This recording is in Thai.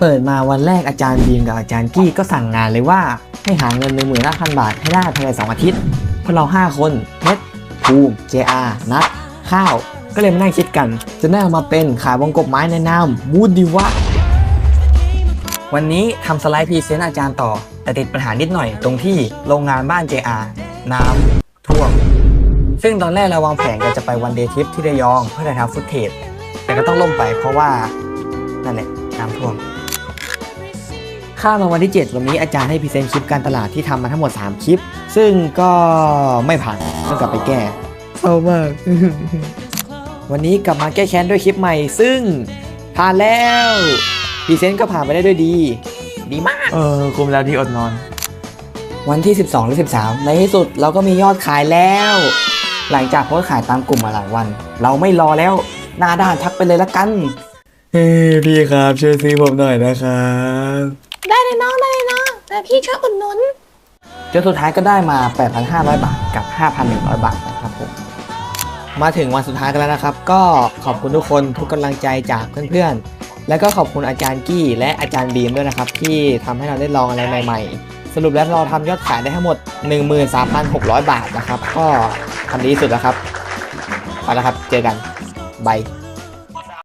เปิดมาวันแรกอาจารย์บีมกับอาจารย์กี้ก็สั่งงานเลยว่าให้หาเงิน1 5 0 0 0บาทให้ได้ภายใน2องอาทิตย์ พวกเรา 5 คนเน็ตภูมิ JR นัดข้าว ก็เลยมานั่งคิดกัน จะได้เอามาเป็นขายวงกบไม้ในนามวูดดีวะ วันนี้ทำสไลด์พรีเซนต์อาจารย์ต่อ แต่ติดปัญหานิดหน่อยตรงที่โรงงานบ้าน JR น้ำท่วม ซึ่งตอนแรกเราวางแผนกันจะไปวันเดย์ทริปที่ระยองเพื่อถ่ายทำฟุตเทจแต่ก็ต้องล่มไปเพราะว่านั่นแหละน้ำท่วม ข้ามมาวันที่ 7 วันนี้อาจารย์ให้พรีเซนต์คลิปการตลาดที่ทำมาทั้งหมด 3 คลิป ซึ่งก็ไม่ผ่านต้องกลับไปแก้เศร้ามาก วันนี้กลับมาแก้แค้นด้วยคลิปใหม่ ซึ่งผ่านแล้วพรีเซนต์ก็ผ่านไปได้ด้วยดี ดีมาก เออคุมแล้วที่อดนอน วันที่ 12หรือ13 ในที่สุดเราก็มียอดขายแล้ว หลังจากโพสต์ขายตามกลุ่มมาหลายวัน เราไม่รอแล้วหน้าด้านทักไปเลยละกัน เฮ้พี่ครับช่วยซื้อผมหน่อยนะครับได้เลยน้องได้เลยน้องแต่พี่ช่วยอุดหนุนจนสุดท้ายก็ได้มา 8,500 บาทกับ 5,100 บาทนะครับผม มาถึงวันสุดท้ายกันแล้วนะครับ ก็ขอบคุณทุกคนทุกกำลังใจจากเพื่อนๆ แล้วก็ขอบคุณอาจารย์กี้และอาจารย์บีมด้วยนะครับ ที่ทำให้เราได้ลองอะไรใหม่ ๆ สรุปแล้วเราทำยอดขายได้ทั้งหมด 13,600 บาทนะครับ ก็ทำดีที่สุดแล้วครับ ไปแล้วครับ เจอกันบาย